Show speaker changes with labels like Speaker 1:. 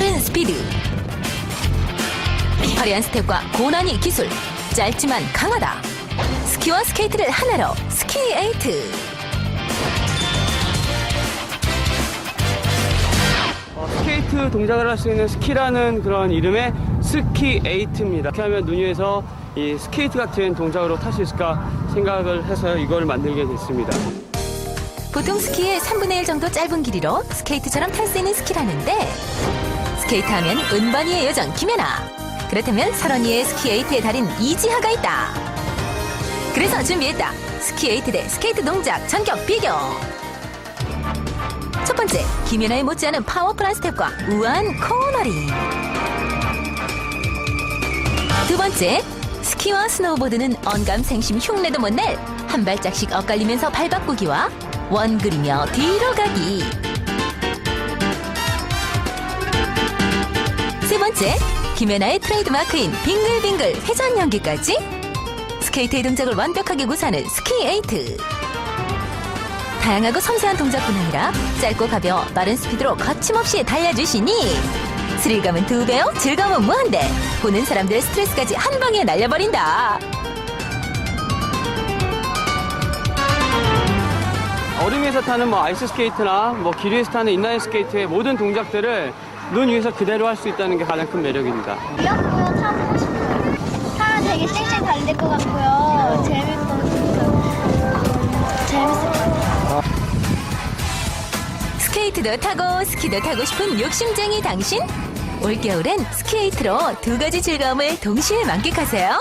Speaker 1: 빠른 스피드 화려한 스텝과 고난이 기술 짧지만 강하다 스키와 스케이트를 하나로 스키에이트
Speaker 2: 어, 스케이트 동작을 할 수 있는 스키라는 그런 이름의 스키 에이트입니다. 이렇게 하면 눈 위에서 이 스케이트 같은 동작으로 탈 수 있을까 생각을 해서 이걸 만들게 됐습니다.
Speaker 1: 보통 스키의 3분의 1 정도 짧은 길이로 스케이트처럼 탈 수 있는 스키라는데 스케이트하면 은반이의 여정 김연아. 그렇다면 설언이의 스키에이트의 달인 이지하가 있다. 그래서 준비했다. 스키에이트 대 스케이트 동작 전격 비교. 첫 번째 김연아의 못지않은 파워풀한 스텝과 우아한 코너링. 두 번째 스키와 스노우보드는 언감생심 흉내도 못 낼. 한 발짝씩 엇갈리면서 발 바꾸기와 원그리며 뒤로 가기. 세 번째 김연아의 트레이드마크인 빙글빙글 회전 연기까지. 스케이트의 동작을 완벽하게 구사하는 스키에이트. 다양하고 섬세한 동작뿐 아니라 짧고 가벼워 빠른 스피드로 거침없이 달려주시니. 스릴감은 두 배요 즐거움은 무한대. 보는 사람들의 스트레스까지 한 방에 날려버린다
Speaker 2: 얼음 위에서 타는 뭐 아이스 스케이트나 뭐 길 위에서 타는 인라인 스케이트의 모든 동작들을 눈 위에서 그대로 할 수 있다는 게 가장 큰 매력입니다.
Speaker 3: 귀엽고요. 타보고 싶어요. 타면 되게 쌩쌩 달릴 것 같고요. 재밌고 재밌을 것 같아요.
Speaker 1: 스케이트도 타고 스키도 타고 싶은 욕심쟁이 당신? 올겨울엔 스케이트로 두 가지 즐거움을 동시에 만끽하세요.